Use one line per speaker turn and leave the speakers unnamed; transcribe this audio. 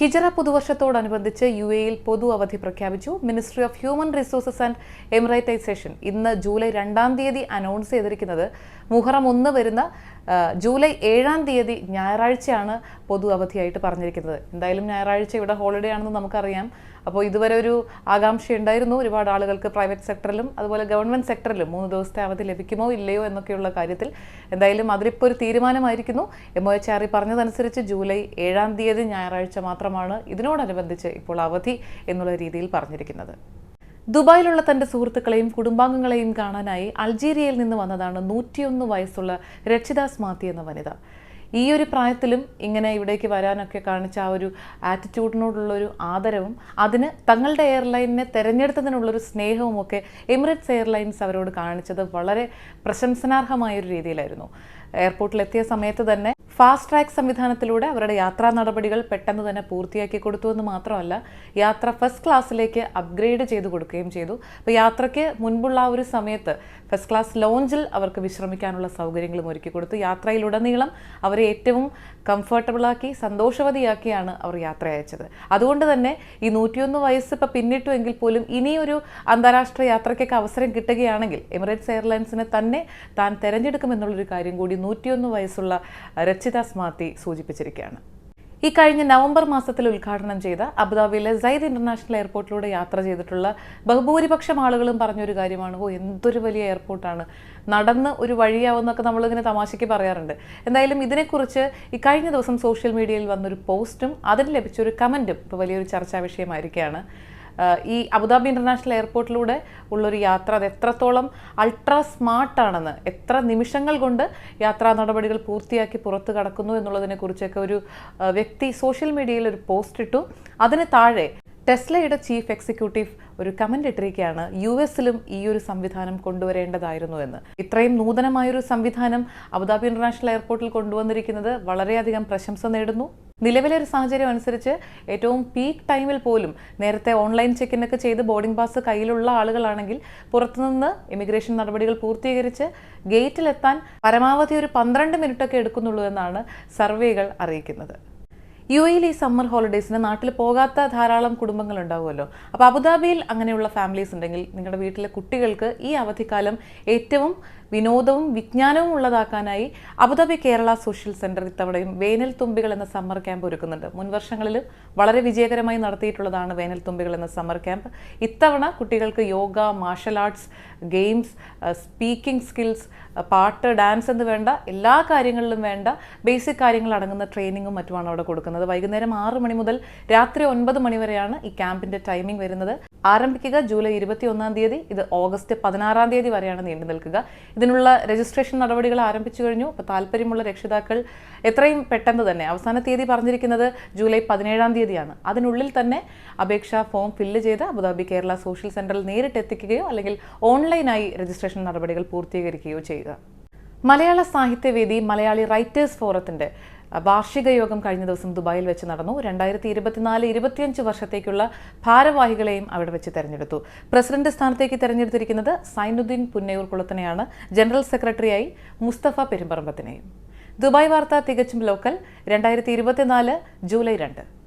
ഹിജറ പുതുവർഷത്തോടനുബന്ധിച്ച് യു എയിൽ പൊതു അവധി പ്രഖ്യാപിച്ചു. Ministry of human resources and emiratisation ഇന്ന് ജൂലൈ രണ്ടാം തീയതി അനൗൺസ് ചെയ്തിരിക്കുന്നത്. മുഹറം ഒന്ന് വരുന്ന ജൂലൈ ഏഴാം തീയതി ഞായറാഴ്ചയാണ് പൊതു അവധിയായിട്ട് പറഞ്ഞിരിക്കുന്നത്. എന്തായാലും ഞായറാഴ്ച ഇവിടെ ഹോളിഡേ ആണെന്ന് നമുക്കറിയാം. അപ്പോൾ ഇതുവരെ ഒരു ആകാംക്ഷ ഉണ്ടായിരുന്നു. ഒരുപാട് ആളുകൾക്ക് പ്രൈവറ്റ് സെക്ടറിലും അതുപോലെ ഗവൺമെന്റ് സെക്ടറിലും മൂന്ന് ദിവസത്തെ അവധി ലഭിക്കുമോ ഇല്ലയോ എന്നൊക്കെയുള്ള കാര്യത്തിൽ എന്തായാലും അതിലിപ്പോൾ ഒരു തീരുമാനമായിരിക്കുന്നു. എം ഒ എച്ച് ആർ പറഞ്ഞതനുസരിച്ച് ജൂലൈ ഏഴാം തീയതി ഞായറാഴ്ച മാത്രമാണ് ഇതിനോടനുബന്ധിച്ച് ഇപ്പോൾ അവധി എന്നുള്ള രീതിയിൽ പറഞ്ഞിരിക്കുന്നത്. ദുബായിലുള്ള തന്റെ സുഹൃത്തുക്കളെയും കുടുംബാംഗങ്ങളെയും കാണാനായി അൾജീരിയയിൽ നിന്ന് വന്നതാണ് നൂറ്റിയൊന്ന് വയസ്സുള്ള രക്ഷിദാസ് മാത്തി എന്ന വനിത. ഈ ഒരു പ്രായത്തിലും ഇങ്ങനെ ഇവിടേക്ക് വരാനൊക്കെ കാണിച്ച ആ ഒരു ആറ്റിറ്റ്യൂഡിനോടുള്ളൊരു ആദരവും അതിന് തങ്ങളുടെ എയർലൈനിനെ തിരഞ്ഞെടുത്തതിനുള്ളൊരു സ്നേഹവും ഒക്കെ എമിറേറ്റ്സ് എയർലൈൻസ് അവരോട് കാണിച്ചത് വളരെ പ്രശംസനാർഹമായ ഒരു രീതിയിലായിരുന്നു. എയർപോർട്ടിൽ എത്തിയ സമയത്ത് തന്നെ ഫാസ്റ്റ് ട്രാക്ക് സംവിധാനത്തിലൂടെ അവരുടെ യാത്രാ നടപടികൾ പെട്ടെന്ന് തന്നെ പൂർത്തിയാക്കി കൊടുത്തു എന്ന് മാത്രമല്ല യാത്ര ഫസ്റ്റ് ക്ലാസ്സിലേക്ക് അപ്ഗ്രേഡ് ചെയ്ത് കൊടുക്കുകയും ചെയ്തു. അപ്പോൾ യാത്രയ്ക്ക് മുൻപുള്ള ആ ഒരു സമയത്ത് ഫസ്റ്റ് ക്ലാസ് ലോഞ്ചിൽ അവർക്ക് വിശ്രമിക്കാനുള്ള സൗകര്യങ്ങളും ഒരുക്കി കൊടുത്തു. യാത്രയിലുടനീളം അവരെ ഏറ്റവും കംഫർട്ടബിളാക്കി സന്തോഷവതിയാക്കിയാണ് അവർ യാത്ര അയച്ചത് അതുകൊണ്ട് തന്നെ ഈ നൂറ്റിയൊന്ന് വയസ്സ് ഇപ്പോൾ പിന്നിട്ടു എങ്കിൽ പോലും ഇനിയൊരു അന്താരാഷ്ട്ര യാത്രയ്ക്കൊക്കെ അവസരം കിട്ടുകയാണെങ്കിൽ എമിറേറ്റ്സ് എയർലൈൻസിനെ തന്നെ താൻ തിരഞ്ഞെടുക്കുമെന്നുള്ളൊരു കാര്യം കൂടി നൂറ്റിയൊന്ന് വയസ്സുള്ള രക്ഷിതാസ് മാത്തി സൂചിപ്പിച്ചിരിക്കുകയാണ്. ഈ കഴിഞ്ഞ നവംബർ മാസത്തിൽ ഉദ്ഘാടനം ചെയ്ത അബുദാബിയിലെ സയ്ദ് ഇന്റർനാഷണൽ എയർപോർട്ടിലൂടെ യാത്ര ചെയ്തിട്ടുള്ള ബഹുഭൂരിപക്ഷം ആളുകളും പറഞ്ഞൊരു കാര്യമാണ് ഓ എന്തൊരു വലിയ എയർപോർട്ടാണ്. നടന്ന് ഒരു വഴിയാവുന്നൊക്കെ നമ്മളിങ്ങനെ തമാശയ്ക്ക് പറയാറുണ്ട്. എന്തായാലും ഇതിനെക്കുറിച്ച് ഈ കഴിഞ്ഞ ദിവസം സോഷ്യൽ മീഡിയയിൽ വന്നൊരു പോസ്റ്റും അതിന് ലഭിച്ചൊരു കമന്റും ഇപ്പോൾ വലിയൊരു ചർച്ചാ വിഷയമായിരിക്കുകയാണ്. ഈ അബുദാബി ഇന്റർനാഷണൽ എയർപോർട്ടിലൂടെ ഉള്ളൊരു യാത്ര അത് എത്രത്തോളം അൾട്രാ സ്മാർട്ടാണെന്ന് എത്ര നിമിഷങ്ങൾ കൊണ്ട് യാത്രാ നടപടികൾ പൂർത്തിയാക്കി പുറത്തു കടക്കുന്നു എന്നുള്ളതിനെ കുറിച്ചൊക്കെ ഒരു വ്യക്തി സോഷ്യൽ മീഡിയയിൽ ഒരു പോസ്റ്റ് ഇട്ടു. അതിന് താഴെ ടെസ്ലയുടെ ചീഫ് എക്സിക്യൂട്ടീവ് ഒരു കമന്റ് ഇട്ടിരിക്കുകയാണ് യു എസിലും ഈ ഒരു സംവിധാനം കൊണ്ടുവരേണ്ടതായിരുന്നു എന്ന്. ഇത്രയും നൂതനമായൊരു സംവിധാനം അബുദാബി ഇന്റർനാഷണൽ എയർപോർട്ടിൽ കൊണ്ടുവന്നിരിക്കുന്നത് വളരെയധികം പ്രശംസ നേടുന്നു. നിലവിലെ ഒരു സാഹചര്യം അനുസരിച്ച് ഏറ്റവും പീക്ക് ടൈമിൽ പോലും നേരത്തെ ഓൺലൈൻ ചെക്കിനൊക്കെ ചെയ്ത് ബോർഡിംഗ് പാസ് കയ്യിലുള്ള ആളുകളാണെങ്കിൽ പുറത്തുനിന്ന് ഇമിഗ്രേഷൻ നടപടികൾ പൂർത്തീകരിച്ച് ഗേറ്റിലെത്താൻ പരമാവധി ഒരു പന്ത്രണ്ട് മിനിറ്റൊക്കെ എടുക്കുന്നുള്ളൂ എന്നാണ് സർവേകൾ അറിയിക്കുന്നത്. യു എയിൽ ഈ സമ്മർ ഹോളിഡേയ്സിന് നാട്ടിൽ പോകാത്ത ധാരാളം കുടുംബങ്ങൾ ഉണ്ടാവുമല്ലോ. അപ്പോൾ അബുദാബിയിൽ അങ്ങനെയുള്ള ഫാമിലീസ് ഉണ്ടെങ്കിൽ നിങ്ങളുടെ വീട്ടിലെ കുട്ടികൾക്ക് ഈ അവധിക്കാലം ഏറ്റവും വിനോദവും വിജ്ഞാനവും ഉള്ളതാക്കാനായി Abu Dhabi Kerala social centre ഇത്തവണയും വേനൽ തുമ്പികൾ എന്ന സമ്മർ ക്യാമ്പ് ഒരുക്കുന്നുണ്ട്. മുൻ വർഷങ്ങളിലും വളരെ വിജയകരമായി നടത്തിയിട്ടുള്ളതാണ് വേനൽ തുമ്പികൾ എന്ന സമ്മർ ക്യാമ്പ്. ഇത്തവണ കുട്ടികൾക്ക് yoga martial arts games speaking skills പാട്ട് ഡാൻസ് എന്ന് വേണ്ട എല്ലാ കാര്യങ്ങളിലും വേണ്ട ബേസിക് കാര്യങ്ങൾ അടങ്ങുന്ന ട്രെയിനിങ്ങും മറ്റുമാണ് അവിടെ കൊടുക്കുന്നത്. വൈകുന്നേരം ആറ് മണി മുതൽ രാത്രി ഒൻപത് മണി വരെയാണ് ഈ ക്യാമ്പിന്റെ ടൈമിംഗ് വരുന്നത്. ആരംഭിക്കുക ജൂലൈ ഇരുപത്തി ഒന്നാം തീയതി. ഇത് ഓഗസ്റ്റ് പതിനാറാം തീയതി വരെയാണ് നീണ്ടു നിൽക്കുക. ഇതിനുള്ള രജിസ്ട്രേഷൻ നടപടികൾ ആരംഭിച്ചു കഴിഞ്ഞു. അപ്പോൾ താല്പര്യമുള്ള രക്ഷിതാക്കൾ എത്രയും പെട്ടെന്ന് തന്നെ അവസാന തീയതി പറഞ്ഞിരിക്കുന്നത് ജൂലൈ പതിനേഴാം തീയതിയാണ്. അതിനുള്ളിൽ തന്നെ അപേക്ഷാ ഫോം ഫില്ല് ചെയ്ത് അബുദാബി കേരള സോഷ്യൽ സെന്ററിൽ നേരിട്ട് എത്തിക്കുകയോ അല്ലെങ്കിൽ ഓൺലൈനായി രജിസ്ട്രേഷൻ നടപടികൾ പൂർത്തീകരിക്കുകയോ ചെയ്യുക. മലയാള സാഹിത്യവേദി മലയാളി റൈറ്റേഴ്സ് ഫോറത്തിന്റെ അഹ്, വാർഷിക യോഗം കഴിഞ്ഞ ദിവസം ദുബായിൽ വെച്ച് നടന്നു. രണ്ടായിരത്തി ഇരുപത്തിനാല് ഇരുപത്തിയഞ്ച് വർഷത്തേക്കുള്ള ഭാരവാഹികളെയും അവിടെ വെച്ച് തെരഞ്ഞെടുത്തു. പ്രസിഡന്റ് സ്ഥാനത്തേക്ക് തെരഞ്ഞെടുത്തിരിക്കുന്നത് സൈനുദ്ദീൻ പുന്നയൂർ കുളത്തിനെയാണ്. ജനറൽ സെക്രട്ടറിയായി മുസ്തഫ പെരുമ്പറമ്പത്തിനെയും. ദുബായ് വാർത്ത തികച്ചും ലോക്കൽ. രണ്ടായിരത്തി ഇരുപത്തിനാല് ജൂലൈ രണ്ട്.